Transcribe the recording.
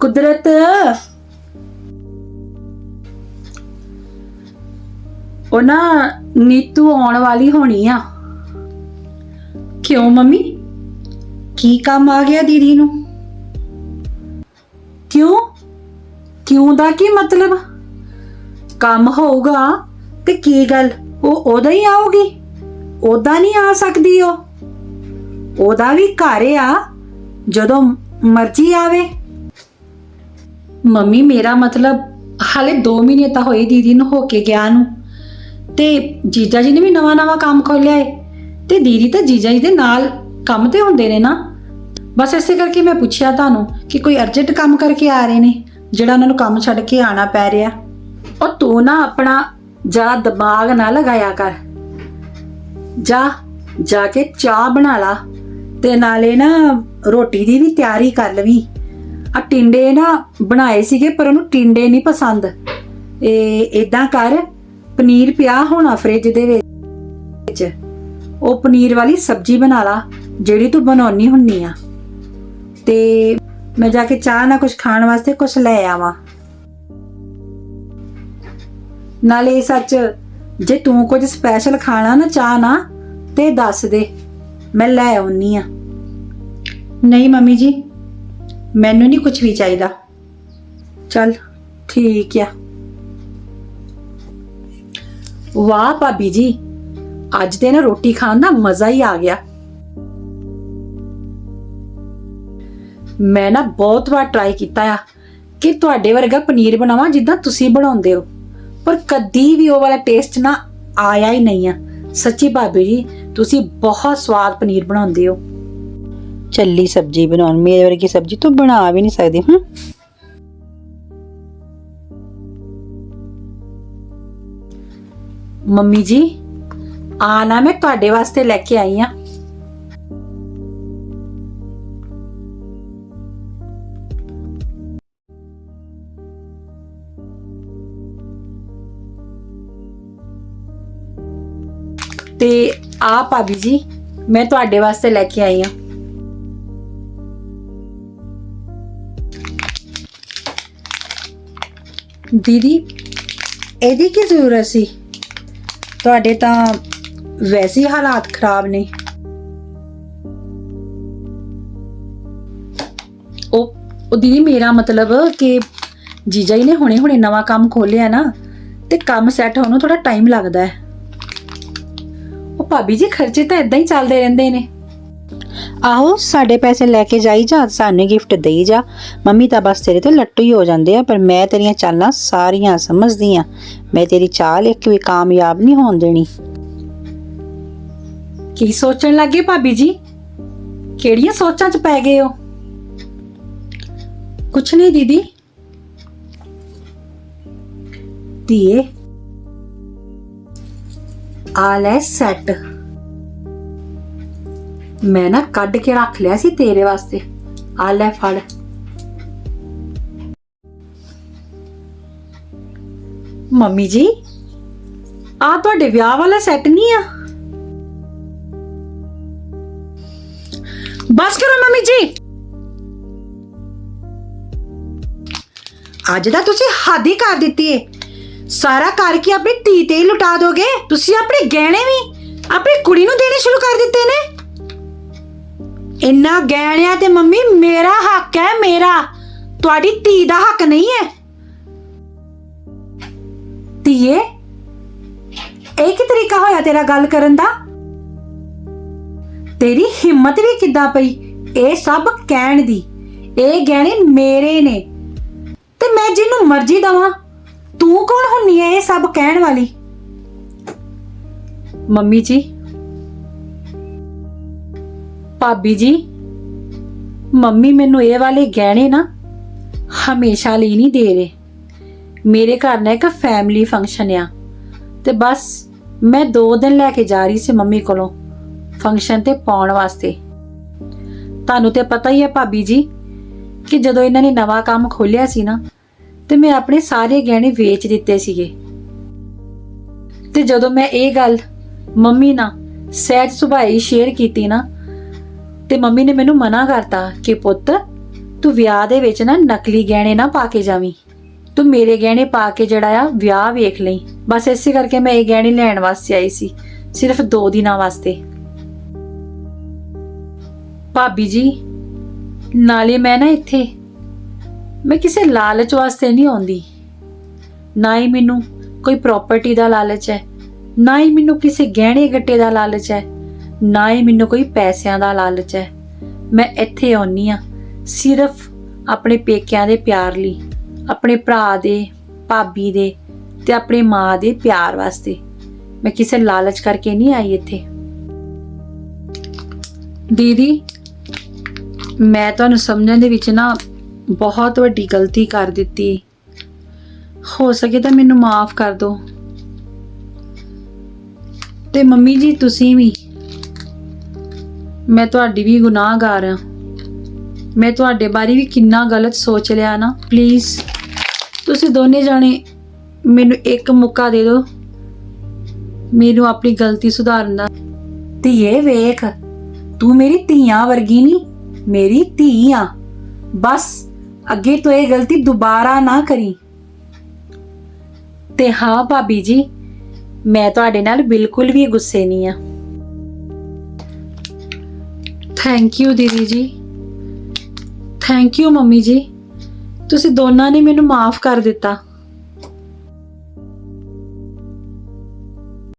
ਕੁਦਰਤ। ਉਹ ਨਾ ਨੀਤੂ ਆਉਣ ਵਾਲੀ ਹੋਣੀ ਆ। ਕਿਉਂ ਮੰਮੀ? ਕੀ ਕੰਮ ਆ ਗਿਆ ਦੀਦੀ ਨੂੰ? ਕਿਉਂ? ਕਿਉਂ ਦਾ ਕੀ ਮਤਲਬ? ਕੰਮ ਹੋਊਗਾ ਤੇ ਕੀ ਗੱਲ? ਉਹ ਉਹਦਾ ਹੀ ਆਊਗੀ। ਉਹਦਾ ਨਹੀਂ ਆ ਸਕਦੀ ਉਹ। ਉਹਦਾ ਵੀ ਘਰ ਆ। ਜਦੋਂ ਮਰਜ਼ੀ ਆਵੇ। ਮੰਮੀ, ਮੇਰਾ ਮਤਲਬ ਹਾਲੇ 2 ਮਹੀਨੇ ਤਾਂ ਹੋਏ ਦੀਦੀ ਨੂੰ ਹੋ ਕੇ ਗਿਆ ਨੂੰ। ਤੇ ਜੀਜਾ ਜੀ ਨੇ ਵੀ ਨਵਾਂ ਨਵਾਂ ਕੰਮ ਖੋਲਿਆ ਏ। ਤੇ ਦੀਦੀ ਤਾਂ ਜੀਜਾ ਜੀ ਦੇ ਨਾਲ ਕੰਮ ਤੇ ਹੁੰਦੇ ਨੇ ਨਾ। ਬਸ ਇਸੇ ਕਰਕੇ ਮੈਂ ਪੁੱਛਿਆ ਤੁਹਾਨੂੰ ਕਿ ਕੋਈ ਅਰਜੈਂਟ ਕੰਮ ਕਰਕੇ ਆ ਰਹੇ ਨੇ, ਜਿਹੜਾ ਉਹਨਾਂ ਨੂੰ ਕੰਮ ਛੱਡ ਕੇ ਆਣਾ ਪੈ ਰਿਹਾ। ਉਹ ਤੂੰ ਨਾ ਆਪਣਾ ਜ਼ਿਆਦਾ ਦਿਮਾਗ ਨਾ ਲਗਾਇਆ ਕਰ। ਜਾ ਜਾ ਕੇ ਚਾਹ ਬਣਾ ਲਾ। ਤੇ ਨਾਲੇ ਨਾ ਰੋਟੀ ਦੀ ਵੀ ਤਿਆਰੀ ਕਰ ਲਵੀਂ। ਆ ਟਿੰਡੇ ਨਾ ਬਣਾਏ ਸੀਗੇ, ਪਰ ਉਹਨੂੰ ਟਿੰਡੇ ਨਹੀਂ ਪਸੰਦ। ਇਹ ਇਦਾਂ ਕਰ, ਪਨੀਰ ਪਿਆ ਹੋਣਾ ਫ੍ਰਿਜ ਦੇ ਵਿੱਚ। ਉਹ ਪਨੀਰ ਵਾਲੀ ਸਬਜ਼ੀ ਬਣਾ ਲਾ, ਜਿਹੜੀ ਤੂੰ ਬਣਾਉਣੀ ਹੁੰਨੀ ਆ। ਤੇ ਮੈਂ ਜਾ ਕੇ ਚਾਹ ਨਾਲ ਕੁਝ ਖਾਣ ਵਾਸਤੇ ਕੁਝ ਲੈ ਆਵਾਂ। ਨਾਲੇ ਸੱਚ, ਜੇ ਤੂੰ ਕੁਝ ਸਪੈਸ਼ਲ ਖਾਣਾ ਨਾ ਚਾਹ ਨਾ, ਤੇ ਦੱਸ ਦੇ। ਮੈਂ ਲੈ ਆਉਣੀ ਆ। ਨਹੀਂ ਮੰਮੀ ਜੀ ਮੈਨੂੰ ਨਹੀਂ ਕੁਝ ਵੀ ਚਾਹੀਦਾ। ਚੱਲ, ਠੀਕ ਆ। ਵਾਹ ਭਾਬੀ ਜੀ, ਅੱਜ ਤੇ ਨਾ ਰੋਟੀ ਖਾਣ ਦਾ ਮਜ਼ਾ ਹੀ ਆ ਗਿਆ। ਮੈਂ ਨਾ ਬਹੁਤ ਵਾਰ ਟਰਾਈ ਕੀਤਾ ਆ ਕਿ ਤੁਹਾਡੇ ਵਰਗਾ ਪਨੀਰ ਬਣਾਵਾਂ ਜਿੱਦਾਂ ਤੁਸੀਂ ਬਣਾਉਂਦੇ ਹੋ, ਪਰ ਕਦੀ ਵੀ ਉਹ ਵਾਲਾ ਟੇਸਟ ਨਾ ਆਇਆ ਹੀ ਨਹੀਂ ਆ। ਸੱਚੀ ਭਾਬੀ ਜੀ, ਤੁਸੀਂ ਬਹੁਤ ਸਵਾਦ ਪਨੀਰ ਬਣਾਉਂਦੇ ਹੋ। ਚੱਲੀ ਸਬਜੀ ਬਣਾਉਣ। ਮੇਰੇ ਵਰਗੀ ਸਬਜੀ ਤੂੰ ਬਣਾ ਵੀ ਨਹੀਂ ਸਕਦੀ, ਹੂੰ? ਮੰਮੀ ਜੀ, ਆ ਨਾ ਮੈਂ ਤੁਹਾਡੇ ਵਾਸਤੇ ਲੈ ਕੇ ਆਈ ਆ। ਤੇ ਆ ਭਾਬੀ ਜੀ, ਮੈਂ ਤੁਹਾਡੇ ਵਾਸਤੇ ਲੈ ਕੇ ਆਈ ਆ। ਦੀਦੀ, ਇਹਦੀ ਕੀ ਜ਼ਰੂਰਤ ਸੀ? ਤੁਹਾਡੇ ਤਾਂ ਵੈਸੇ ਹੀ ਹਾਲਾਤ ਖਰਾਬ ਨੇ। ਉਹ ਉਹ ਦੀਦੀ, ਮੇਰਾ ਮਤਲਬ ਕਿ ਜੀਜਾ ਜੀ ਨੇ ਹੁਣੇ ਹੁਣੇ ਨਵਾਂ ਕੰਮ ਖੋਲਿਆ ਨਾ, ਤੇ ਕੰਮ ਸੈੱਟ ਹੋਣ ਨੂੰ ਥੋੜਾ ਟਾਈਮ ਲੱਗਦਾ ਹੈ। ਉਹ ਭਾਬੀ ਜੀ, ਖਰਚੇ ਤਾਂ ਇਦਾਂ ਹੀ ਚੱਲਦੇ ਰਹਿੰਦੇ ਨੇ। ਆਹੋ, ਸਾਡੇ ਪੈਸੇ ਲੈ ਕੇ ਜਾਈ ਜਾ, ਸਾਨੂੰ ਗਿਫਟ ਦੇਈ ਜਾ। ਮੰਮੀ ਤਾਂ ਬਸ ਤੇਰੇ ਤੇ ਲੱਟੂ ਹੀ ਹੋ ਜਾਂਦੇ ਆ, ਪਰ ਮੈਂ ਤੇਰੀਆਂ ਚਾਲਾਂ ਸਾਰੀਆਂ ਸਮਝਦੀ ਆ। ਮੈਂ ਤੇਰੀ ਚਾਲ ਇੱਕ ਵੀ ਕਾਮਯਾਬ ਨਹੀਂ ਹੋਣ ਦੇਣੀ। ਕੀ ਸੋਚਣ ਲੱਗੇ ਭਾਬੀ ਜੀ? ਕਿਹੜੀਆਂ ਸੋਚਾਂ 'ਚ ਪੈ ਗਏ ਹੋ? ਕੁਛ ਨਹੀਂ ਦੀਦੀ। ਧੀਏ। ਆ ਲੈ ਸੈੱਟ ਮੈਂ ਨਾ ਕੱਢ ਕੇ ਰੱਖ ਲਿਆ ਸੀ ਤੇਰੇ ਵਾਸਤੇ। ਆ ਲੈ ਫੜ। ਮੰਮੀ ਜੀ ਆ ਤੁਹਾਡੇ ਵਿਆਹ ਵਾਲਾ ਸੈੱਟ ਨਹੀਂ ਆ? ਬਸ ਕਰੋ ਮੰਮੀ ਜੀ। ਅੱਜ ਦਾ ਤੁਸੀਂ ਹੱਦ ਹੀ ਕਰ ਦਿੱਤੀ ਏ। ਸਾਰਾ ਕਰਕੇ ਆਪਣੀ ਧੀ ਤੇ ਹੀ ਲੁਟਾ ਦੋਗੇ? ਤੁਸੀਂ ਆਪਣੇ ਗਹਿਣੇ ਵੀ, ਆਪਣੀ ਕੁੜੀ ਨੂੰ ਦੇਣੇ ਸ਼ੁਰੂ ਕਰ ਦਿੱਤੇ ਨੇ? ਇੰਨਾ ਗਹਿਣਿਆ ਤੇ ਮੰਮੀ, ਮੇਰਾ ਹੱਕ ਹੈ, ਮੇਰਾ। ਤੁਹਾਡੀ ਧੀ ਦਾ ਹੱਕ ਨਹੀਂ ਹੈ। ਧੀਏ, ਇਹ ਕੀ ਤਰੀਕਾ ਹੋਇਆ ਤੇਰਾ ਗੱਲ ਕਰਨ ਦਾ? ਤੇਰੀ ਹਿੰਮਤ ਵੀ ਕਿੱਦਾਂ ਪਈ? ਇਹ ਸਭ ਕਹਿਣ ਦੀ। ਇਹ ਗਹਿਣੇ ਮੇਰੇ ਨੇ। ਤੇ ਮੈਂ ਜਿਹਨੂੰ ਮਰਜ਼ੀ ਦਵਾਂ, ਤੂੰ ਕੌਣ ਹੁੰਨੀ ਹੈ ਇਹ ਸਭ ਕਹਿਣ ਵਾਲੀ? ਮੰਮੀ ਜੀ ਭਾਬੀ ਜੀ, ਮੰਮੀ ਮੈਨੂੰ ਇਹ ਵਾਲੇ ਗਹਿਣੇ ਨਾ ਹਮੇਸ਼ਾ ਲਈ ਨਹੀਂ ਦੇ ਰਹੇ। ਮੇਰੇ ਘਰ ਨਾ ਇੱਕ ਫੈਮਿਲੀ ਫੰਕਸ਼ਨ ਆ ਤੇ ਬਸ ਮੈਂ 2 ਦਿਨ ਲੈ ਕੇ ਜਾ ਰਹੀ ਸੀ ਮੰਮੀ ਕੋਲੋਂ ਫੰਕਸ਼ਨ ਤੇ ਪਾਉਣ ਵਾਸਤੇ। ਤੁਹਾਨੂੰ ਤੇ ਪਤਾ ਹੀ ਹੈ ਭਾਬੀ ਜੀ ਕਿ ਜਦੋਂ ਇਹਨਾਂ ਨੇ ਨਵਾਂ ਕੰਮ ਖੋਲਿਆ ਸੀ ਨਾ, ਤੇ ਮੈਂ ਆਪਣੇ ਸਾਰੇ ਗਹਿਣੇ ਵੇਚ ਦਿੱਤੇ ਸੀਗੇ। ਤੇ ਜਦੋਂ ਮੈਂ ਇਹ ਗੱਲ ਮੰਮੀ ਨਾਲ ਸਹਿਜ ਸੁਭਾਈ ਸ਼ੇਅਰ ਕੀਤੀ ਨਾ ਤੇ ਮੰਮੀ ਨੇ ਮੈਨੂੰ ਮਨਾ ਕਰਤਾ ਕਿ ਪੁੱਤ, ਤੂੰ ਵਿਆਹ ਦੇ ਵਿੱਚ ਨਾ ਨਕਲੀ ਗਹਿਣੇ ਨਾ ਪਾ ਕੇ ਜਾਵੀਂ। ਤੂੰ ਮੇਰੇ ਗਹਿਣੇ ਪਾ ਕੇ ਜਿਹੜਾ ਆ ਵਿਆਹ ਵੇਖ ਲਈ। ਬਸ ਇਸੇ ਕਰਕੇ ਮੈਂ ਇਹ ਗਹਿਣੇ ਲੈਣ ਵਾਸਤੇ ਆਈ ਸੀ, ਸਿਰਫ 2 ਦਿਨਾਂ ਵਾਸਤੇ। ਭਾਬੀ ਜੀ, ਨਾਲੇ ਮੈਂ ਨਾ ਇੱਥੇ, ਮੈਂ ਕਿਸੇ ਲਾਲਚ ਵਾਸਤੇ ਨਹੀਂ ਆਉਂਦੀ। ਨਾ ਹੀ ਮੈਨੂੰ ਕੋਈ ਪ੍ਰਾਪਰਟੀ ਦਾ ਲਾਲਚ ਹੈ, ਨਾ ਹੀ ਮੈਨੂੰ ਕਿਸੇ ਗਹਿਣੇ ਗੱਟੇ ਦਾ ਲਾਲਚ ਹੈ। ਨਾ ਹੀ ਮੈਨੂੰ ਕੋਈ ਪੈਸਿਆਂ ਦਾ ਲਾਲਚ ਹੈ। ਮੈਂ ਇੱਥੇ ਆਉਣੀ ਆ ਸਿਰਫ ਆਪਣੇ ਪੇਕਿਆਂ ਦੇ ਪਿਆਰ ਲਈ, ਆਪਣੇ ਭਰਾ ਦੇ, ਭਾਬੀ ਦੇ ਤੇ ਆਪਣੀ ਮਾਂ ਦੇ ਪਿਆਰ ਵਾਸਤੇ। ਮੈਂ ਕਿਸੇ ਲਾਲਚ ਕਰਕੇ ਨਹੀਂ ਆਈ ਇੱਥੇ। ਦੀਦੀ, ਮੈਂ ਤੁਹਾਨੂੰ ਸਮਝਣ ਦੇ ਵਿੱਚ ਨਾ ਬਹੁਤ ਵੱਡੀ ਗਲਤੀ ਕਰ ਦਿੱਤੀ। ਹੋ ਸਕੇ ਤਾਂ ਮੈਨੂੰ ਮਾਫ ਕਰ ਦਿਓ। ਤੇ ਮੰਮੀ ਜੀ, ਤੁਸੀਂ ਵੀ ਮੈਂ ਤੁਹਾਡੀ ਵੀ ਗੁਨਾਹਗਾਰ ਹਾਂ। ਮੈਂ ਤੁਹਾਡੇ ਬਾਰੇ ਵੀ ਕਿੰਨਾ ਗਲਤ ਸੋਚ ਲਿਆ ਨਾ ਪਲੀਜ਼ ਤੁਸੀਂ ਦੋਨੇ ਜਾਣੇ ਮੈਨੂੰ ਇੱਕ ਮੌਕਾ ਦੇ ਦਿਓ। ਮੈਨੂੰ ਆਪਣੀ ਗਲਤੀ ਸੁਧਾਰਨ ਦਾ। ਧੀਏ ਵੇਖ, ਤੂੰ ਮੇਰੀ ਧੀਆਂ ਵਰਗੀ ਨਹੀਂ, ਮੇਰੀ ਧੀ ਆ। ਬਸ, ਅੱਗੇ ਤੋਂ ਇਹ ਗਲਤੀ ਦੁਬਾਰਾ ਨਾ ਕਰੀ। ਤੇ ਹਾਂ ਭਾਬੀ ਜੀ, ਮੈਂ ਤੁਹਾਡੇ ਨਾਲ ਬਿਲਕੁਲ ਵੀ ਗੁੱਸੇ ਨਹੀਂ ਆ। ਥੈਂਕ ਯੂ ਦੀਦੀ ਜੀ। ਥੈਂਕ ਯੂ ਮੰਮੀ ਜੀ। ਤੁਸੀਂ ਦੋਨਾਂ ਨੇ ਮੈਨੂੰ ਮਾਫ ਕਰ ਦਿੱਤਾ।